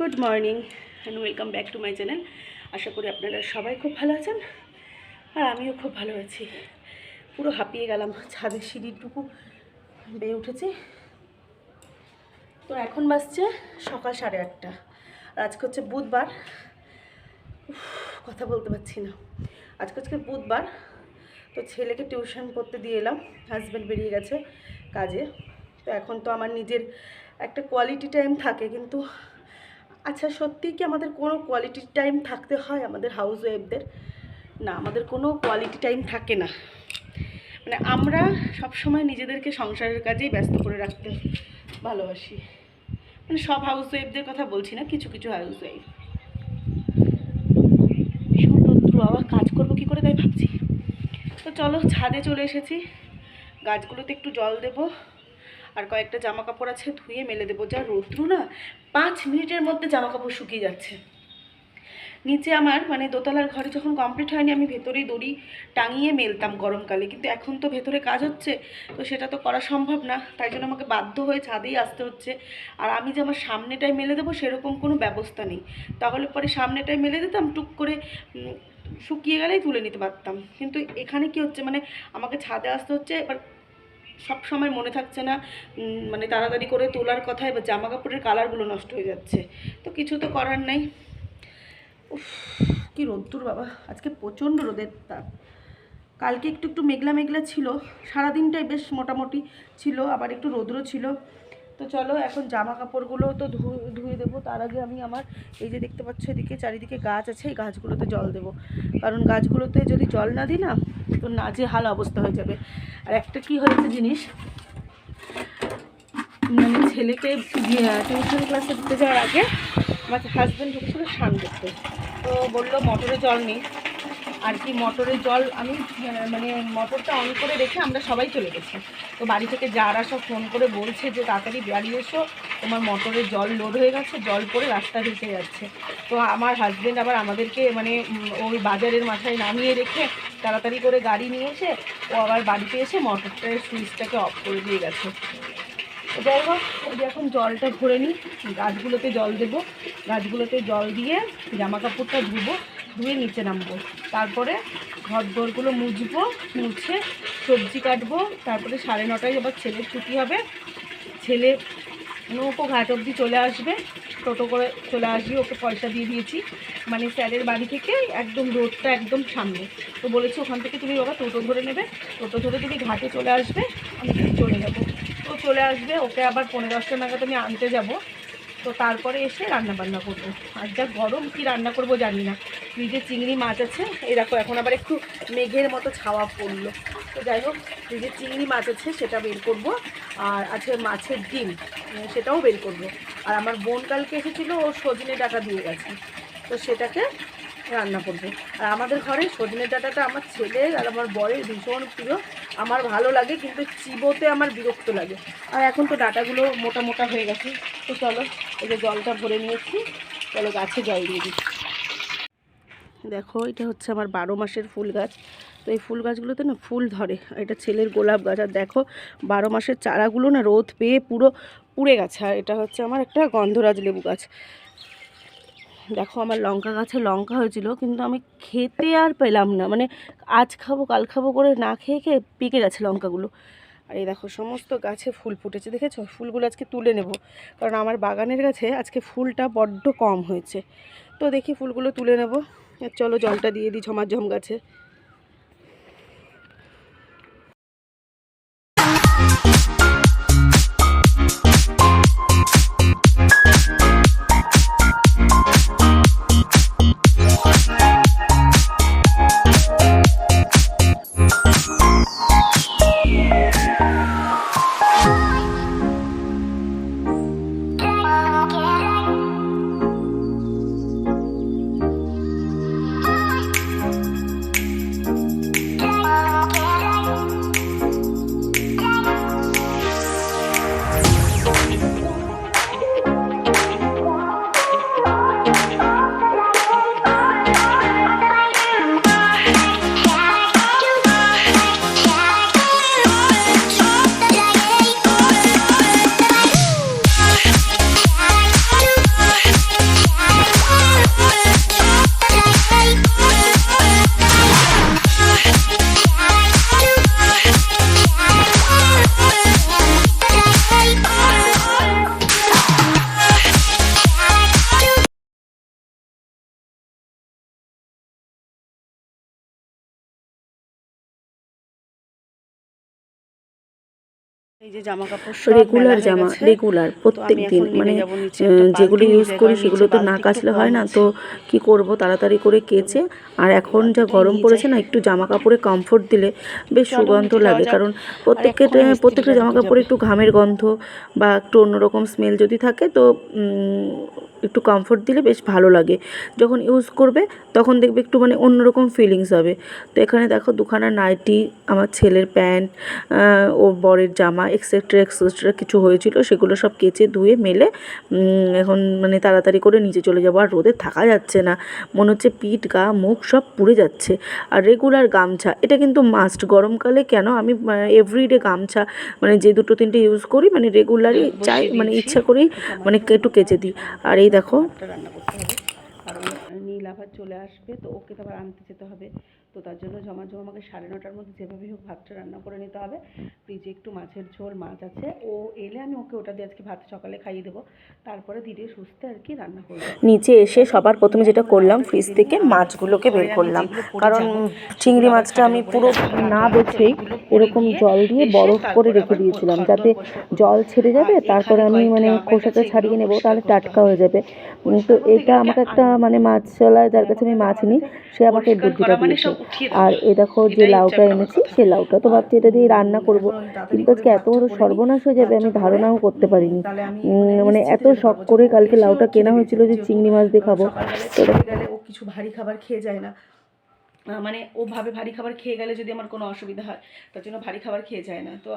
Good morning and welcome back to my channel আশা করি আপনারা সবাই খুব ভালো আছেন আর আমিও খুব ভালো আছি। পুরো হাঁপিয়ে গেলাম ছাদের সিঁড়িটুকু বেয়ে উঠেছি। তো এখন বাজছে সকাল সাড়ে আটটা। আর আজকে হচ্ছে বুধবার। কথা বলতে পারছি না। আজকে হচ্ছে বুধবার। তো ছেলেকে টিউশন পড়তে দিয়ে এলাম হাজব্যান্ড বেরিয়ে গেছে কাজে। তো এখন তো আমার নিজের একটা কোয়ালিটি টাইম থাকে, কিন্তু আচ্ছা সত্যি কি আমাদের কোনো কোয়ালিটি টাইম থাকতে হয় আমাদের হাউস ওয়াইফদের না, আমাদের কোনো কোয়ালিটি টাইম থাকে না। মানে আমরা সব সময় নিজেদেরকে সংসারের কাজেই ব্যস্ত করে রাখতে ভালোবাসি। মানে সব হাউস ওয়াইফদের কথা বলছি না, কিছু কিছু হাউস ওয়াইফ ভীষণ আবার কাজ করব কী করে তাই ভাবছি। তো চলো ছাদে চলে এসেছি। গাছগুলোতে একটু জল দেবো। আর কয়েকটা জামা কাপড় আছে ধুয়ে মেলে দেবো। যা রৌদ্র না, পাঁচ মিনিটের মধ্যে জামা কাপড় শুকিয়ে যাচ্ছে। নিচে আমার মানে দোতলার ঘরে যখন কমপ্লিট হয়নি, আমি ভেতরেই দড়ি টাঙিয়ে মেলতাম গরমকালে। কিন্তু এখন তো ভেতরে কাজ হচ্ছে, তো সেটা তো করা সম্ভব না। তাই জন্য আমাকে বাধ্য হয়ে ছাদেই আসতে হচ্ছে। আর আমি যে আমার সামনেটায় মেলে দেবো, সেরকম কোনো ব্যবস্থা নেই। তাহলে পরে সামনেটায় মেলে দিতাম, টুক করে শুকিয়ে গেলেই তুলে নিতে পারতাম। কিন্তু এখানে কি হচ্ছে মানে আমাকে ছাদে আসতে হচ্ছে, এবার সব সময় মনে থাকছে না মানে তাড়াতাড়ি করে তোলার কথা এবার জামা কাপড়ের কালারগুলো নষ্ট হয়ে যাচ্ছে। তো কিছু তো করার নাই। উফ, কি রোদ্দুর বাবা, আজকে প্রচণ্ড রোদের তাপ। কালকে একটু একটু মেঘলা মেঘলা ছিল, সারাদিনটাই বেশ মোটামুটি ছিল, আবার একটু রৌদ্র ছিল। তো চলো, এখন জামা কাপড়গুলো তো ধুয়ে ধুয়ে দেবো, তার আগে আমি আমার এই যে দেখতে পাচ্ছ এদিকে, চারিদিকে গাছ আছে, এই গাছগুলোতে জল দেবো। কারণ গাছগুলোতে যদি জল না দিই না তো নাজে হাল অবস্থা হয়ে যাবে। আর একটা কি হয়েছে জিনিস? মানে ছেলেকে টিউশন ক্লাসে দিতে যাওয়ার আগে আমার হাজব্যান্ড ঢুকেছিল স্নান করতে তো বলল, মোটরে জল নেই। আর কি মোটরের জল আমি মানে মোটরটা অন করে রেখে আমরা সবাই চলে গেছি। তো বাড়ি থেকে যারা সব ফোন করে বলছে যে, তাড়াতাড়ি বাড়ি এসো, তোমার মোটরের জল লোড হয়ে গেছে, জল পড়ে রাস্তা ভেসে যাচ্ছে। তো আমার হাজব্যান্ড আবার আমাদেরকে মানে ওই বাজারের মাথায় নামিয়ে রেখে তাড়াতাড়ি করে গাড়ি নিয়ে এসে, ও আবার বাড়িতে এসে মোটরটার সুইচটাকে অফ করে দিয়ে গেছে। যাই হোক ওই এখন জলটা ভরে নিই, গাছগুলোতে জল দেবো। গাছগুলোতে জল দিয়ে জামা কাপড়টা ধুবো, ধুয়ে নিচে নামবো। তারপরে ঘর দোরগুলো মুছবো, মুছে সবজি কাটবো। তারপরে সাড়ে নটায় আবার ছেলের ছুটি হবে। ছেলে নৌকো ঘাট অবধি চলে আসবে। টোটো করে চলে আসবে, ওকে পয়সা দিয়ে দিয়েছি। মানে স্যারের বাড়ি থেকে একদম রোডটা একদম সামনে। তো বলেছি, ওখান থেকে তুমি বাবা টোটো ধরে নেবে। টোটো ধরে তুমি ঘাটে চলে আসবে। আমি চলে আসবে, ওকে আবার পনেরো দশটা নাগাদ আমি আনতে যাব। তো তারপরে এসে রান্না বান্না করব। আর যা গরম, কি রান্না করব জানি না। ফ্রিজে চিংড়ি, মাছ আছে। দেখো, এখন আবার একটু মেঘের মতো ছাওয়া পড়ল। তো যাই হোক ফ্রিজে চিংড়ি, মাছ আছে, সেটা বের করব। আর আছে মাছের ডিম সেটাও বের করব। আর আমার বোন কালকে এসেছিল, ও সজনে ডাটা দিয়ে গেছে। তো সেটাকে রান্না করব। আর আমাদের ঘরে সজনে ডাঁটাটা আমার ছেলে আর আমার বরের ভীষণ প্রিয়। আমার ভালো লাগে, কিন্তু চিবোতে আমার বিরক্ত লাগে। আর এখন তো ডাঁটাগুলো মোটা মোটা হয়ে গেছে। তো চলো, এই যে জলটা ভরে নিয়েছি। চলো গাছে জল দিয়ে দিচ্ছি দেখো, এটা হচ্ছে আমার বারো মাসের ফুল গাছ। তো এই ফুল গাছগুলোতে না ফুল ধরে। এটা ছেলের গোলাপ গাছ। আর দেখো, বারো মাসের চারাগুলো না রোদ পেয়ে পুরো পুড়ে গেছে। আর এটা হচ্ছে আমার একটা গন্ধরাজ লেবু গাছ। দেখো আমার লঙ্কা গাছে লঙ্কা হয়েছিল, কিন্তু আমি খেতে আর পেলাম না। মানে আজ খাব, কাল খাব করে না খেয়ে খেয়ে পেকে গেছে লঙ্কাগুলো। আর এই দেখো সমস্ত গাছে ফুল ফুটেছে, দেখেছ? ফুলগুলো আজকে তুলে নেব। কারণ আমার বাগানের গাছে আজকে ফুলটা বড্ড কম হয়েছে। তো দেখি ফুলগুলো তুলে নেব। চলো জলটা দিয়ে দিই ঝমাঝম গাছে। রেগুলার জামা রেগুলার প্রত্যেক দিন মানে যেগুলি ইউজ করি সেগুলো তো না কাচলে হয় না তো কি করব? তাড়াতাড়ি করে কেচে আর এখন যা গরম পড়েছে না একটু জামা কাপড়ে কমফোর্ট দিলে বেশ সুগন্ধ লাগে। কারণ প্রত্যেকের প্রত্যেকটা জামা কাপড়ে একটু ঘামের গন্ধ বা একটু অন্যরকম স্মেল যদি থাকে তো একটু কমফোর্ট দিলে বেশ ভালো লাগে। যখন ইউজ করবে তখন দেখবে একটু মানে অন্যরকম ফিলিংস হবে। তো এখানে দেখো দুখানা নাইটি আমার ছেলের প্যান্ট ও বরের জামা এক্সেট্রা এক্সেট্রা কিছু হয়েছিল সেগুলো সব কেচে ধুয়ে মেলে এখন মানে তাড়াতাড়ি করে নিচে চলে যাব আর রোদে থাকা যাচ্ছে না। মনে হচ্ছে পিঠ গা মুখ সব পুড়ে যাচ্ছে। আর রেগুলার গামছা এটা কিন্তু মাস্ট গরমকালে কেন? আমি এভরিডে গামছা মানে যে দুটো তিনটে ইউজ করি মানে রেগুলারই চাই মানে ইচ্ছা করেই মানে একটু কেচে দিই। আর এই দেখো। ভাতটা রান্না করতে হবে। কারণ নীল আবার চলে আসবে তো ওকে তো আবার আনতে যেতে হবে। তো তার জন্য জমা জমা আমাকে সাড়ে নটার মধ্যে যেভাবেই হোক ভাতটা রান্না করে নিতে হবে। ফ্রিজে একটু মাছের ঝোল মাছ আছে। ও এলে আমি ওকে ওটা দিয়ে আজকে ভাত সকালে খাইয়ে দেবো। তারপরে ধীরে সুস্থে আর কি রান্না করব। নিচে এসে সবার প্রথমে যেটা করলাম ফ্রিজ থেকে মাছগুলোকে বের করলাম। কারণ চিংড়ি মাছটা আমি পুরো না বেছেই এরকম জল দিয়ে বরফ করে রেখে দিয়েছিলাম যাতে জল ছেড়ে যাবে তারপরে আমি মানে খোসাটা ছাড়িয়ে নেব তাহলে টাটকা হয়ে যাবে। তো এটা আমাকে একটা মানে মাছওয়ালায় যার কাছে আমি মাছ নিই সে আমাকে বুদ্ধিটা দিয়েছে আর এ দেখো যে লাউটা এনেছি সে লাউটা তো ভাবছি এটা দিয়ে রান্না করব। কিন্তু আজকে এত বড় সর্বনাশ হয়ে যাবে আমি ধারণাও করতে পারিনি। মানে এত শখ করে কালকে লাউটা কেনা হয়েছিল যে চিংড়ি মাছ দিয়ে খাব তো কিছু ভারী খাবার খেয়ে যায় না। মানে ওভাবে ভারী খাবার খেয়ে গেলে যদি আমার কোনো অসুবিধা হয়, তার জন্য ভারী খাবার খেয়ে যায় না। তো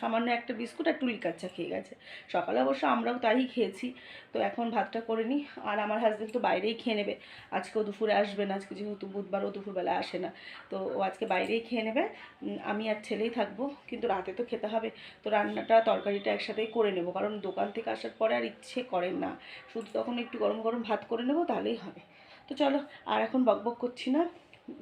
সামান্য একটা বিস্কুট আর টুলি কাচ্চা খেয়ে গেছে। সকালে অবশ্য আমরাও তাই খেয়েছি। তো এখন ভাতটা করে নিই। আর আমার হাজব্যান্ড তো বাইরেই খেয়ে নেবে। আজকেও দুপুরে আসবে না। আজকে যেহেতু বুধবার ও দুপুরবেলা আসে না। তো ও আজকে বাইরেই খেয়ে নেবে। আমি আর ছেলেই থাকব। কিন্তু রাতে তো খেতে হবে। তো রান্নাটা, তরকারিটা একসাথেই করে নেব। কারণ দোকান থেকে আসার পরে আর ইচ্ছে করেন না। শুধু তখন একটু গরম গরম ভাত করে নেব, তাহলেই হবে। তো চলো, আর এখন বকবক করছি না।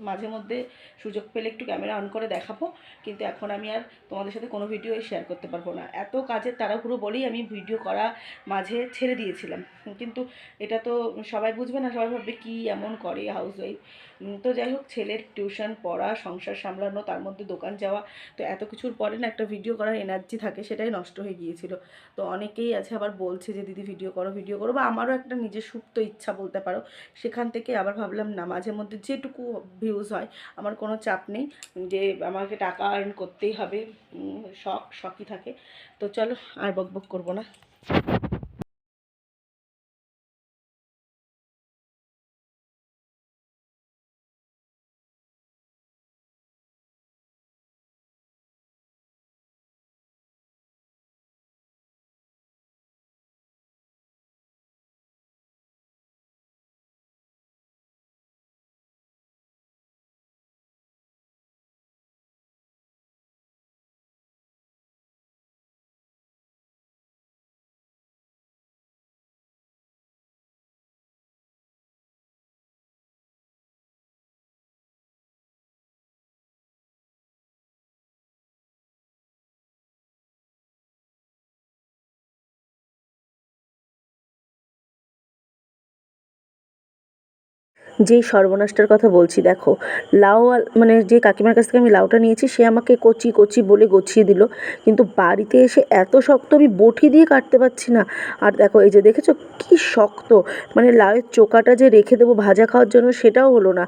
মাঝে মধ্যে সুযোগ পেলে একটু ক্যামেরা অন করে দেখাবো, কিন্তু এখন আমি আর তোমাদের সাথে কোনো ভিডিও শেয়ার করতে পারব না। এত কাজের তাড়াহুড়ো বলেই আমি ভিডিও করা মাঝে ছেড়ে দিয়েছিলাম। কিন্তু এটা তো সবাই বুঝবে না, সবাই ভাববে কী এমন করে হাউস ওয়াইফ তো যাই হোক, ছেলের টিউশন পড়া, সংসার সামলানো, তার মধ্যে দোকান যাওয়া, তো এত কিছুর পরে না একটা ভিডিও করার এনার্জি থাকে, সেটাই নষ্ট হয়ে গিয়েছিল। তো অনেকেই আছে আবার বলছে যে, দিদি ভিডিও করো ভিডিও করো। বা আমারও একটা নিজের সুপ্ত ইচ্ছা বলতে পারো। সেখান থেকে আবার ভাবলাম, না, মাঝে মধ্যে যেটুকু ভিউজ হয়, আমার কোনো চাপ নেই যে, আমাকে টাকা আর্ন করতেই হবে। শখ, শখই থাকে। তো চলো, আর বক বক করব না। যেই সর্বনাশটার কথা বলছি, দেখো, লাউ মানে যে কাকিমার কাছ থেকে আমি লাউটা নিয়েছি, সে আমাকে কচি কচি বলে গছিয়ে দিল। কিন্তু বাড়িতে এসে এত শক্ত আমি বটি দিয়ে কাটতে পারছি না। আর দেখো, এই যে দেখেছ কি শক্ত মানে লাউয়ের চোকাটা যে রেখে দেবো ভাজা খাওয়ার জন্য সেটাও হলো না।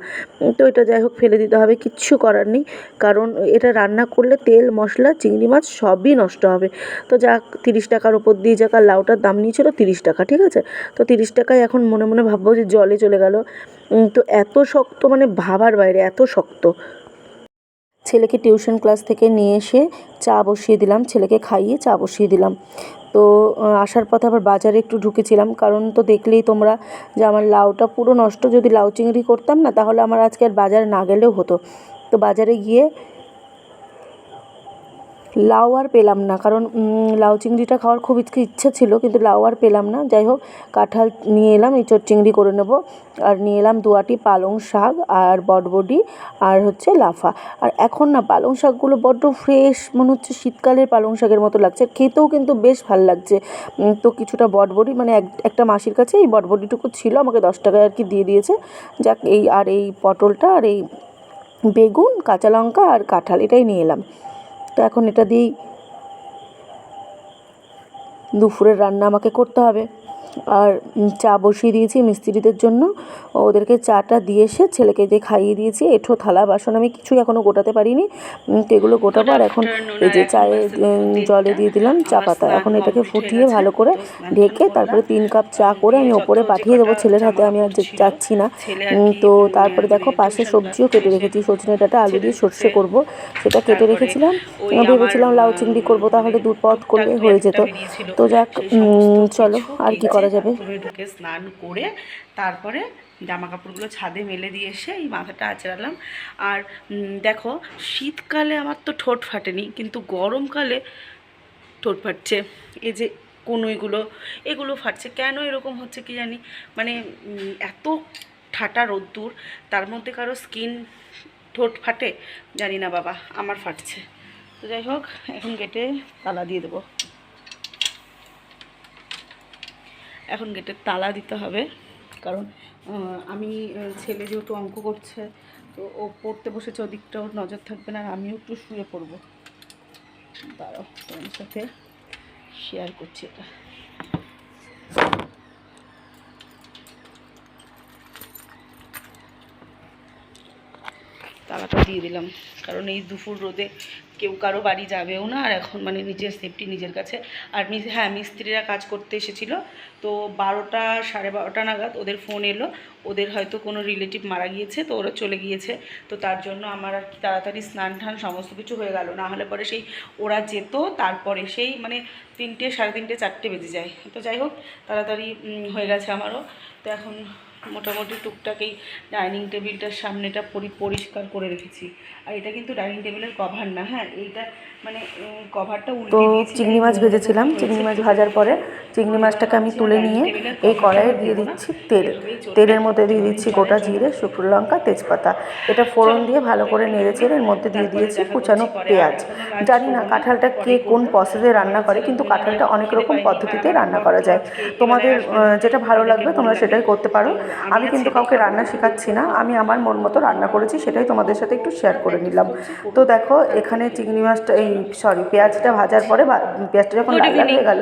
তো এটা যাই হোক, ফেলে দিতে হবে, কিচ্ছু করার নেই। কারণ এটা রান্না করলে তেল, মশলা, চিংড়ি মাছ সবই নষ্ট হবে। তো যাক, তিরিশ টাকার ওপর দিয়ে যাক, আর লাউটার দাম নিয়েছিল তিরিশ টাকা, ঠিক আছে? তো তিরিশ টাকায় এখন মনে মনে ভাববো যে জলে চলে গেল। তো এত শক্ত মানে ভাবার বাইরে এত শক্ত। ছেলেকে টিউশন ক্লাস থেকে নিয়ে এসে চা বসিয়ে দিলাম, ছেলেকে খাইয়ে চা বসিয়ে দিলাম। তো আসার পথে আবার বাজারে একটু ঢুকেছিলাম, কারণ তো দেখলেই তোমরা যে আমার লাউটা পুরো নষ্ট, যদি লাউ চিংড়ি করতাম না, তাহলে আমার আজকে আর বাজারে না গেলেও হতো। তো বাজারে গিয়ে লাউ আর পেলাম না। কারণ লাউ চিংড়িটা খাওয়ার খুব ইচ্ছে ছিল, কিন্তু লাউ আর পেলাম না। যাই হোক, কাঁঠাল নিয়ে এলাম এঁচোড় চিংড়ি করে নেব। আর নিয়ে এলাম দুয়াটি পালং শাক আর বটবডি আর হচ্ছে লাফা। আর এখন না, পালং শাকগুলো বড্ড ফ্রেশ মনে হচ্ছে শীতকালের পালং শাকের মতো লাগছে। খেতেও কিন্তু বেশ ভালো লাগছে। তো কিছুটা বটবডি মানে এক, একটা মাসির কাছে এই বটবডিটুকু ছিল, আমাকে দশ টাকায় আর কি দিয়ে দিয়েছে। যাক, এই, আর এই পটলটা, আর এই বেগুন, কাঁচা লঙ্কা আর কাঁঠাল এটাই নিয়ে এলাম। তো এখন এটা দিয়েই দুপুরের রান্না আমাকে করতে হবে। আর চা বসিয়ে দিয়েছি মিস্ত্রিদের জন্য। ওদেরকে চাটা দিয়ে এসে ছেলেকে দিয়ে খাইয়ে দিয়েছি এঠো থালা বাসন আমি কিছুই এখনও গোটাতে পারিনি। তো এগুলো গোটাবো আর এখন এই যে চায়ে জলে দিয়ে দিলাম চা পাতা। এখন এটাকে ফুটিয়ে ভালো করে ঢেকে তারপরে তিন কাপ চা করে আমি ওপরে পাঠিয়ে দেবো ছেলের হাতে আমি আর যাচ্ছি না। তো তারপরে দেখো পাশে সবজিও কেটে রেখেছি সজনে ডাঁটা আলু দিয়ে সর্ষে করব। সেটা কেটে রেখেছিলাম। ভেবেছিলাম লাউ চিংড়ি করব তাহলে দুধ পথ করলে হয়ে যেত। তো যাক চলো আর কি করা যাবে। ঢুকে স্নান করে তারপরে জামা কাপড়গুলো ছাদে মেলে দিয়ে এসে এই মাথাটা আঁচড়ালাম। আর দেখো, শীতকালে আমার তো ঠোঁট ফাটেনি, কিন্তু গরমকালে ঠোঁট ফাটছে। এই যে কনুইগুলো, এগুলো ফাটছে। কেন এরকম হচ্ছে কি জানি? মানে এত ঠাটা রোদ্দুর, তার মধ্যে কারও স্কিন ঠোঁট ফাটে? জানি না বাবা, আমার ফাটছে। তো যাই হোক, এখন গেটে তালা দিয়ে দেবো। এখন গেটের তালা দিতে হবে। কারণ আমি ছেলে যেহেতু অঙ্ক করছে, তো ও পড়তে বসেছে ওদিকটাও নজর থাকবে না, আর আমিও একটু শুয়ে পড়ব। দাঁড়াও, তোমার সাথে শেয়ার করছি এটা। তালাটা দিয়ে দিলাম। কারণ এই দুপুর রোদে কেউ কারও বাড়ি যাবেও না। আর এখন মানে নিজের সেফটি নিজের কাছে। আর হ্যাঁ মিস্ত্রিরা কাজ করতে এসেছিল। তো বারোটা, সাড়ে বারোটা নাগাদ ওদের ফোন এলো। ওদের হয়তো কোনো রিলেটিভ মারা গিয়েছে, তো ওরা চলে গিয়েছে। তো তার জন্য আমার আর কি তাড়াতাড়ি স্নান টান সমস্ত কিছু হয়ে গেল। না হলে পরে সেই ওরা যেত, তারপরে সেই মানে তিনটে, সাড়ে তিনটে, চারটে বেজে যায়। তো যাই হোক, তাড়াতাড়ি হয়ে গেছে আমারও। তো এখন মোটামুটি টুকটাক এই ডাইনিং টেবিলটার সামনেটা পরি পরিষ্কার করে রেখেছি। আর এটা কিন্তু ডাইনিং টেবিলের কভার না হ্যাঁ? এইটা মানে কভারটা তো চিংড়ি মাছ ভেজেছিলাম। চিংড়ি মাছ ভাজার পরে চিংড়ি মাছটাকে আমি তুলে নিয়ে এই কড়াইয়ে দিয়ে দিচ্ছি তেল। তেলের মধ্যে দিয়ে দিচ্ছি গোটা জিরে শুকনো লঙ্কা তেজপাতা। এটা ফোড়ন দিয়ে ভালো করে নেড়েছে এর মধ্যে দিয়ে দিয়েছি কুচানো পেঁয়াজ। জানি না কাঁঠালটা কে কোন প্রসেসে রান্না করে কিন্তু কাঁঠালটা অনেক রকম পদ্ধতিতে রান্না করা যায়। তোমাদের যেটা ভালো লাগবে তোমরা সেটাই করতে পারো। আমি কিন্তু কাউকে রান্না শেখাচ্ছি না। আমি আমার মন মতো রান্না করেছি সেটাই তোমাদের সাথে একটু শেয়ার করে নিলাম। তো দেখো এখানে চিংড়ি মাছটা এই সরি পেঁয়াজটা ভাজার পরে পেঁয়াজটা যখন লাল হয়ে গেল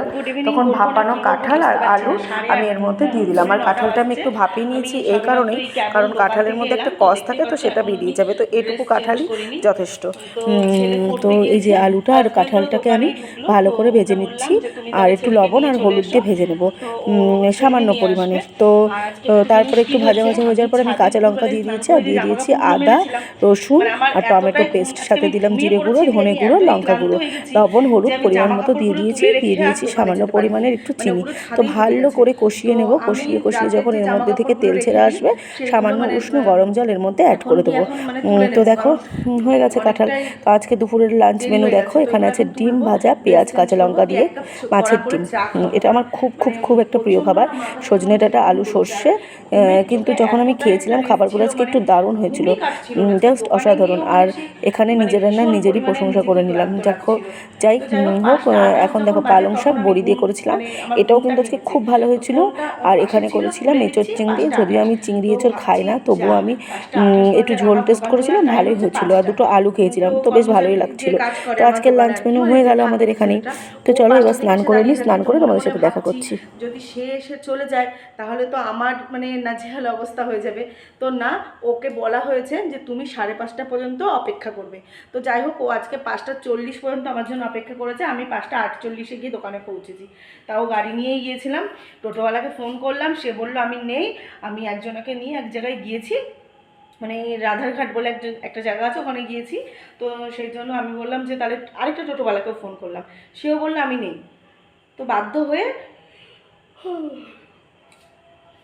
তখন ভাপানো কাঁঠাল আর আলু আমি এর মধ্যে দিয়ে দিলাম। আর কাঁঠালটা আমি একটু ভাপিয়ে নিয়েছি এই কারণেই কারণ কাঁঠালের মধ্যে একটা কষ থাকে তো সেটা বেরিয়ে যাবে। তো এটুকু কাঁঠালই যথেষ্ট। তো এই যে আলুটা আর কাঁঠালটাকে আমি ভালো করে ভেজে নিচ্ছি আর একটু লবণ আর হলুদ দিয়ে ভেজে নেব। সামান্য পরিমাণে। তো তো তারপরে একটু ভাজা ভাজা হয়ে যাওয়ার পরে আমি কাঁচা লঙ্কা দিয়ে দিয়েছি আর দিয়ে দিয়েছি আদা, রসুন আর টমেটো পেস্ট। সাথে দিলাম জিরে গুঁড়ো, ধনে গুঁড়ো, লঙ্কা গুঁড়ো। লবণ, হলুদ পরিমাণ মতো দিয়ে দিয়েছি দিয়ে দিয়েছি সামান্য পরিমাণের একটু চিনি। তো ভালো করে কষিয়ে নেব। কষিয়ে কষিয়ে যখন এর মধ্যে থেকে তেল ছেড়ে আসবে, সামান্য উষ্ণ গরম জল এর মধ্যে অ্যাড করে দেবো। তো দেখো হয়ে গেছে কাঁঠাল। তো আজকে দুপুরের লাঞ্চ মেনু দেখো, এখানে আছে ডিম ভাজা, পেঁয়াজ, কাঁচা লঙ্কা দিয়ে মাছের ডিম। এটা আমার খুব খুব খুব একটা প্রিয় খাবার। সজনে ডাঁটা, আলু সর্ষে কিন্তু যখন আমি খেয়েছিলাম, খাবারগুলো আজকে একটু দারুণ হয়েছিল। জাস্ট অসাধারণ। আর এখানে নিজের রান্না নিজেরই প্রশংসা করে নিলাম। দেখো, যাই হোক এখন দেখো পালং শাক, বড়ি দিয়ে করেছিলাম। এটাও কিন্তু আজকে খুব ভালো হয়েছিল। আর এখানে করেছিলাম এঁচোর চিংড়ি। যদিও আমি চিংড়ি, এঁচোর খাই না, তবুও আমি একটু ঝোল টেস্ট করেছিলাম, ভালোই হয়েছিল। আর দুটো আলু খেয়েছিলাম, তো বেশ ভালোই লাগছিল। তো আজকের লাঞ্চ মেনু হয়ে গেল আমাদের এখানেই। তো চলো এবার স্নান করে নিই স্নান করে তোমাদের সাথে দেখা করছি। যদি সে এসে চলে যায়, তাহলে তো আমার মানে নাজেহাল অবস্থা হয়ে যাবে। তো না, ওকে বলা হয়েছে যে তুমি সাড়ে পাঁচটা পর্যন্ত অপেক্ষা করবে। তো যাই হোক, ও আজকে পাঁচটা চল্লিশ পর্যন্ত আমার জন্য অপেক্ষা করেছে। আমি পাঁচটা আটচল্লিশে গিয়ে দোকানে পৌঁছেছি। তাও গাড়ি নিয়েই গিয়েছিলাম। টোটোওয়ালাকে ফোন করলাম। সে বলল, আমি নেই। আমি একজনকে নিয়ে এক জায়গায় গিয়েছি। মানে রাধারঘাট বলে একজন, একটা জায়গা আছে, ওখানে গিয়েছি। তো সেই জন্য আমি বললাম যে, তাহলে আরেকটা টোটোওয়ালাকেও ফোন করলাম। সেও বলল, আমি নেই। তো বাধ্য হয়ে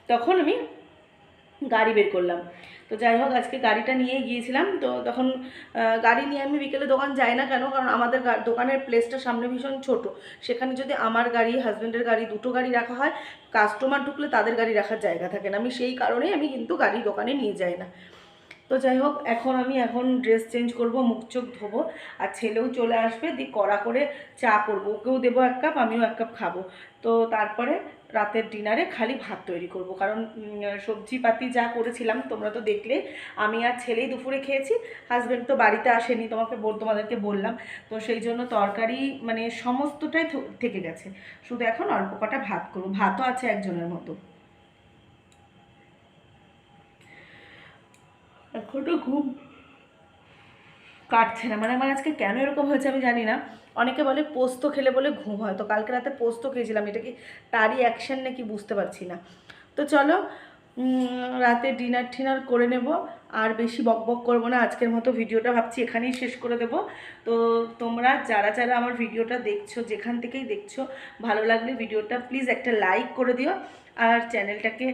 তখন আমি গাড়ি বের করলাম। তো যাই হোক, আজকে গাড়িটা নিয়ে গিয়েছিলাম। তো তখন গাড়ি নিয়ে আমি বিকেলে দোকান যাই না কেন? কারণ আমাদের দোকানের প্লেসটা সামনে ভীষণ ছোট। সেখানে যদি আমার গাড়ি হাজব্যান্ডের গাড়ি দুটো গাড়ি রাখা হয় কাস্টমার ঢুকলে তাদের গাড়ি রাখার জায়গা থাকে না। আমি সেই কারণেই আমি কিন্তু গাড়ি দোকানে নিয়ে যাই না। তো যাই হোক, এখন আমি এখন ড্রেস চেঞ্জ করব, মুখ চোখ ধোবো, আর ছেলেও চলে আসবে। দিয়ে কড়া করে চা করব। ওকেও দেবো এক কাপ আমিও এক কাপ খাব। তো তারপরে রাতের ডিনারে খালি ভাত তৈরি করব। কারণ সবজিপাতি যা করেছিলাম, তোমরা তো দেখলে, আমি আর ছেলেই দুপুরে খেয়েছি হাজব্যান্ড তো বাড়িতে আসেনি, তোমাকে তোমাদেরকে বললাম। তো সেই জন্য তরকারি মানে সমস্তটাই থেকে গেছে। শুধু এখন অল্প কটা ভাত করব। ভাতও আছে একজনের মতো। এখনও ঘুম কাটছে না। মানে আমার আজকে কেন এরকম হয়েছে আমি জানি না। অনেকে বলে পোস্ত খেলে বলে ঘুম হয়। তো কালকে রাতে পোস্ত খেয়েছিলাম। এটা কি তারই অ্যাকশন নাকি বুঝতে পারছি না। তো চলো রাতে ডিনার টিনার করে নেব। আর বেশি বক বক করব না। আজকের মতো ভিডিওটা ভাবছি এখানেই শেষ করে দেব। তো তোমরা যারা যারা আমার ভিডিওটা দেখছ, যেখান থেকেই দেখছ, ভালো লাগলে ভিডিওটা প্লিজ একটা লাইক করে দিও। আর চ্যানেলটাকে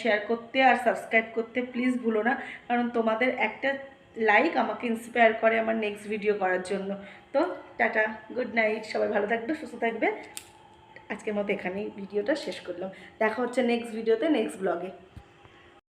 শেয়ার করতে আর সাবস্ক্রাইব করতে প্লিজ ভুলো না। কারণ তোমাদের একটা লাইক আমাকে ইন্সপায়ার করে আমার নেক্সট ভিডিও করার জন্য। তো, টাটা গুড নাইট সবাই ভালো থাকবে, সুস্থ থাকবে। আজকের মতো এখানেই ভিডিওটা শেষ করলাম। দেখা হচ্ছে নেক্সট ভিডিওতে নেক্সট ব্লগে